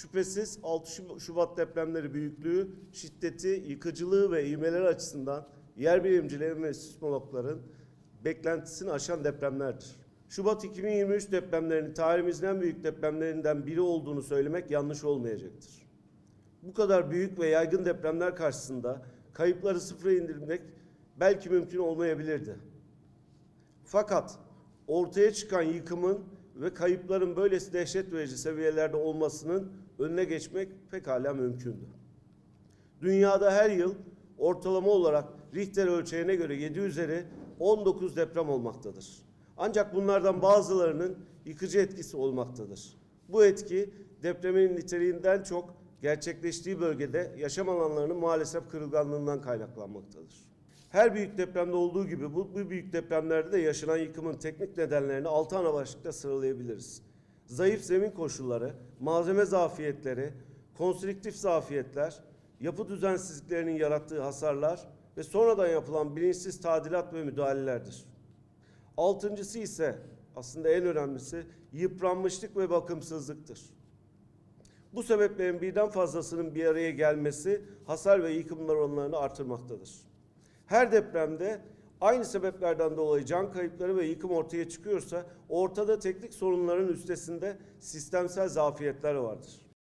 Şüphesiz 6 Şub- Şubat depremleri büyüklüğü, şiddeti, yıkıcılığı ve ivmeleri açısından yer bilimcilerin ve sismologların beklentisini aşan depremlerdir. Şubat 2023 depremlerinin tarihimizin en büyük depremlerinden biri olduğunu söylemek yanlış olmayacaktır. Bu kadar büyük ve yaygın depremler karşısında kayıpları sıfıra indirmek belki mümkün olmayabilirdi. Fakat ortaya çıkan yıkımın ve kayıpların böylesi dehşet verici seviyelerde olmasının önüne geçmek pekala mümkündü. Dünyada her yıl ortalama olarak Richter ölçeğine göre 7 üzeri 19 deprem olmaktadır. Ancak bunlardan bazılarının yıkıcı etkisi olmaktadır. Bu etki depremin niteliğinden çok gerçekleştiği bölgede yaşam alanlarının maalesef kırılganlığından kaynaklanmaktadır. Her büyük depremde olduğu gibi bu, bu büyük depremlerde de yaşanan yıkımın teknik nedenlerini 6 ana başlıkta sıralayabiliriz. Zayıf zemin koşulları, malzeme zafiyetleri, konstrüktif zafiyetler, yapı düzensizliklerinin yarattığı hasarlar ve sonradan yapılan bilinçsiz tadilat ve müdahalelerdir. Altıncısı ise aslında en önemlisi yıpranmışlık ve bakımsızlıktır. Bu sebeplerin birden fazlasının bir araya gelmesi hasar ve yıkımlar oranlarını artırmaktadır. Her depremde aynı sebeplerden dolayı can kayıpları ve yıkım ortaya çıkıyorsa ortada teknik sorunların üstesinde sistemsel zafiyetler vardır.